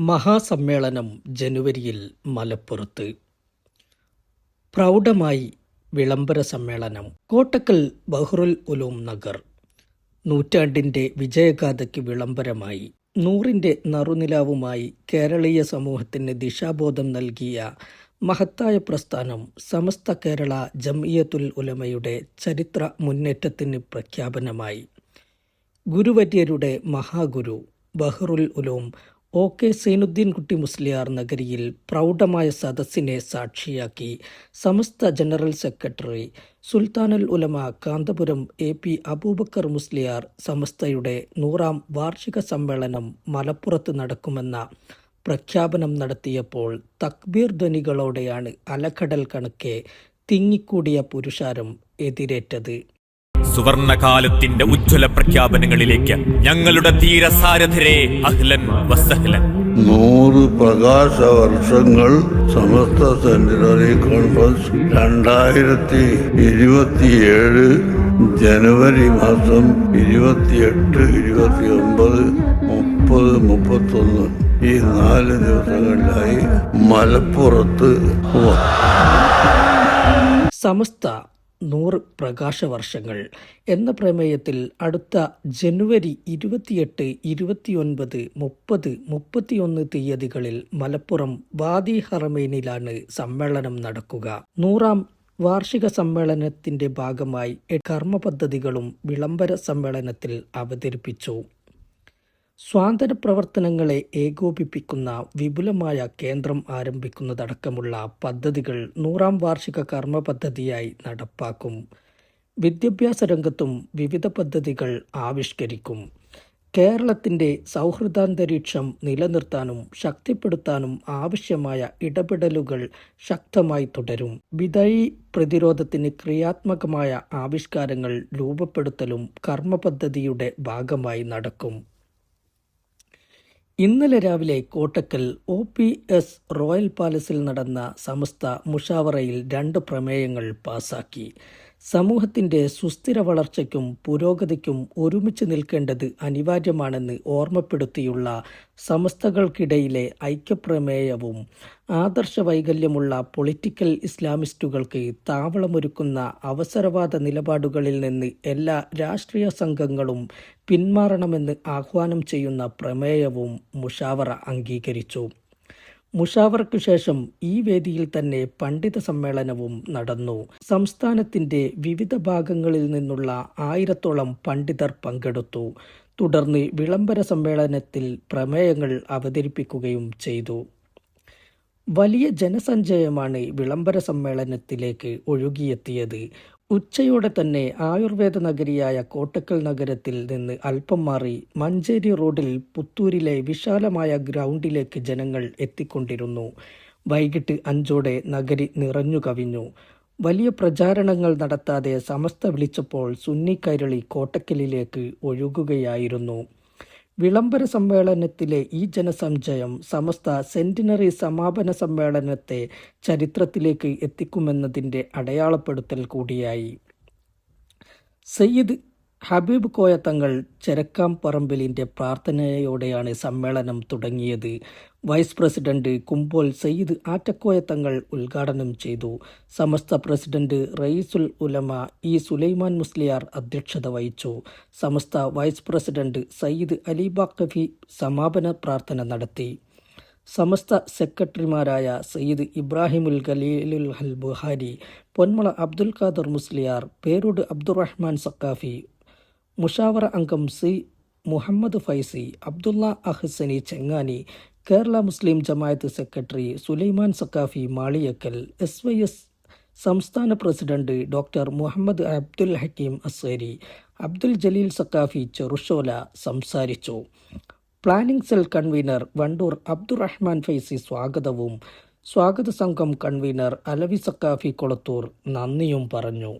മഹാസമ്മേളനം ജനുവരിയിൽ മലപ്പുറത്ത്. പ്രൗഢമായി വിളംബര സമ്മേളനം. കോട്ടക്കൽ ബഹ്റുൽ ഉലൂം നഗർ. നൂറ്റാണ്ടിന്റെ വിജയഗാഥയ്ക്ക് വിളംബരമായി. നൂറിന്റെ നറുനിലാവുമായി കേരളീയ സമൂഹത്തിന് ദിശാബോധം നൽകിയ മഹത്തായ പ്രസ്ഥാനം സമസ്ത കേരള ജംഇയത്തുൽ ഉലമയുടെ ചരിത്ര മുന്നേറ്റത്തിന് പ്രഖ്യാപനമായി. ഗുരുവര്യരുടെ മഹാഗുരു ബഹ്റുൽ ഉലൂം ഒ കെ സൈനുദ്ദീൻ കുട്ടി മുസ്ലിയാർ നഗരിയിൽ പ്രൗഢമായ സദസ്സിനെ സാക്ഷിയാക്കി Samastha general secretary Sultanul Ulama Kanthapuram A P Aboobacker Musliyar സമസ്തയുടെ നൂറാം വാർഷിക സമ്മേളനം മലപ്പുറത്ത് നടക്കുമെന്ന പ്രഖ്യാപനം നടത്തിയപ്പോൾ തക്ബീർ ധ്വനികളോടെയാണ് അലക്കടൽ കണക്കെ തിങ്ങിക്കൂടിയ പുരുഷാരം എതിരേറ്റത്. സുവർണകാലത്തിന്റെ ഉജ്ജ്വല പ്രഖ്യാപനങ്ങളിലേക്ക് ഞങ്ങളുടെ ധീരസാരഥരെ അഹ്ലൻ വസഹ്ലൻ. നൂറ് പ്രകാശ വർഷങ്ങൾ സമസ്ത സെന്റിനറി കോൺഫറൻസ് രണ്ടായിരത്തി ഇരുപത്തിയേഴ് ജനുവരി മാസം ഇരുപത്തിയെട്ട് ഇരുപത്തി ഒമ്പത് മുപ്പത് മുപ്പത്തൊന്ന് ഈ നാല് ദിവസങ്ങളിലായി മലപ്പുറത്ത് സമസ്ത നൂറ് പ്രകാശവർഷങ്ങൾ എന്ന പ്രമേയത്തിൽ അടുത്ത ജനുവരി ഇരുപത്തിയെട്ട് ഇരുപത്തിയൊൻപത് മുപ്പത് മുപ്പത്തിയൊന്ന് തീയതികളിൽ മലപ്പുറം വാദി ഹറമൈനിലാണ് സമ്മേളനം നടക്കുക. നൂറാം വാർഷിക സമ്മേളനത്തിന്റെ ഭാഗമായി കർമ്മ പദ്ധതികളും വിളംബര സമ്മേളനത്തിൽ അവതരിപ്പിച്ചു. സ്വാതന്ത്ര്യ പ്രവർത്തനങ്ങളെ ഏകോപിപ്പിക്കുന്ന വിപുലമായ കേന്ദ്രം ആരംഭിക്കുന്നതടക്കമുള്ള പദ്ധതികൾ നൂറാം വാർഷിക കർമ്മ പദ്ധതിയായി നടപ്പാക്കും. വിദ്യാഭ്യാസ രംഗത്തും വിവിധ പദ്ധതികൾ ആവിഷ്കരിക്കും. കേരളത്തിന്റെ സൗഹൃദാന്തരീക്ഷം നിലനിർത്താനും ശക്തിപ്പെടുത്താനും ആവശ്യമായ ഇടപെടലുകൾ ശക്തമായി തുടരും. വിധയി പ്രതിരോധത്തിന് ക്രിയാത്മകമായ ആവിഷ്കാരങ്ങൾ രൂപപ്പെടുത്തലും കർമ്മ ഭാഗമായി നടക്കും. ഇന്നലെ രാവിലെ Kottakkal O P S royal പാലസിൽ നടന്ന സമസ്ത മുഷാവറയിൽ രണ്ട് പ്രമേയങ്ങൾ പാസാക്കി. സമൂഹത്തിന്റെ സുസ്ഥിര വളർച്ചയ്ക്കും പുരോഗതിക്കും ഒരുമിച്ച് നിൽക്കേണ്ടത് അനിവാര്യമാണെന്ന് ഓർമ്മപ്പെടുത്തിയുള്ള സമസ്തകൾക്കിടയിലെ ഐക്യപ്രമേയവും ആദർശ വൈകല്യമുള്ള പൊളിറ്റിക്കൽ ഇസ്ലാമിസ്റ്റുകൾക്ക് താവളമൊരുക്കുന്ന അവസരവാദ നിലപാടുകളിൽ നിന്ന് എല്ലാ രാഷ്ട്രീയ സംഘങ്ങളും പിന്മാറണമെന്ന് ആഹ്വാനം ചെയ്യുന്ന പ്രമേയവും മുഷാവറ അംഗീകരിച്ചു. മുഷാവറയ്ക്കു ശേഷം ഈ വേദിയിൽ തന്നെ പണ്ഡിത സമ്മേളനവും നടന്നു. സംസ്ഥാനത്തിന്റെ വിവിധ ഭാഗങ്ങളിൽ നിന്നുള്ള ആയിരത്തോളം പണ്ഡിതർ പങ്കെടുത്തു. തുടർന്ന് വിളംബര സമ്മേളനത്തിൽ പ്രമേയങ്ങൾ അവതരിപ്പിക്കുകയും ചെയ്തു. വലിയ ജനസഞ്ചയമാണ് വിളംബര സമ്മേളനത്തിലേക്ക് ഒഴുകിയെത്തിയത്. ഉച്ചയോടെ തന്നെ ആയുർവേദ നഗരിയായ കോട്ടക്കൽ നഗരത്തിൽ നിന്ന് അല്പം മാറി മഞ്ചേരി റോഡിൽ പുത്തൂരിലെ വിശാലമായ ഗ്രൗണ്ടിലേക്ക് ജനങ്ങൾ എത്തിക്കൊണ്ടിരുന്നു. വൈകിട്ട് അഞ്ചോടെ നഗരി നിറഞ്ഞു കവിഞ്ഞു. വലിയ പ്രചാരണങ്ങൾ നടത്താതെ സമസ്ത വിളിച്ചപ്പോൾ സുന്നി കൈരളി കോട്ടക്കലിലേക്ക് ഒഴുകുകയായിരുന്നു. വിളംബര സമ്മേളനത്തിലെ ഈ ജനസഞ്ചയം സമസ്ത സെന്റിനറി സമാപന സമ്മേളനത്തെ ചരിത്രത്തിലേക്ക് എത്തിക്കുമെന്നതിന്റെ അടയാളപ്പെടുത്തൽ കൂടിയായി. സയ്യിദ് ഹബീബ് കോയ തങ്ങൾ ചെരക്കാം പറമ്പിലിന്റെ പ്രാർത്ഥനയോടെയാണ് സമ്മേളനം തുടങ്ങിയത്. വൈസ് പ്രസിഡന്റ് കുമ്പോൾ സയ്യിദ് ആറ്റക്കോയ തങ്ങൾ ഉദ്ഘാടനം ചെയ്തു. സമസ്ത പ്രസിഡന്റ് റയീസുൽ ഉലമ ഇ സുലൈമാൻ മുസ്ലിയാർ അധ്യക്ഷത വഹിച്ചു. സമസ്ത വൈസ് പ്രസിഡന്റ് സയ്യിദ് അലി ബാക്കഫി സമാപന പ്രാർത്ഥന നടത്തി. സമസ്ത സെക്രട്ടറിമാരായ സയ്യിദ് ഇബ്രാഹിമുൽ ഖലീലുൽ ഹൽ ബുഹാരി പൊന്മള അബ്ദുൽ ഖാദർ മുസ്ലിയാർ പേരൂട് അബ്ദുറഹ്മാൻ സക്കാഫി മുഷാവറ അംഗം C Muhammad Faizy Abdulla Ahsani Chengani Kerala Muslim Jamaath secretary Sulaiman Saquafi Maliyakkal S Y S സംസ്ഥാന പ്രസിഡന്റ് ഡോക്ടർ മുഹമ്മദ് അബ്ദുൽ ഹക്കീം അസേരി അബ്ദുൽ ജലീൽ സക്കാഫി ചെറുഷോല സംസാരിച്ചു. Planning cell convener Wandoor Abdurahman Faizy സ്വാഗതവും സ്വാഗത സംഘം കൺവീനർ അലവി സക്കാഫി കൊളത്തൂർ നന്ദിയും പറഞ്ഞു.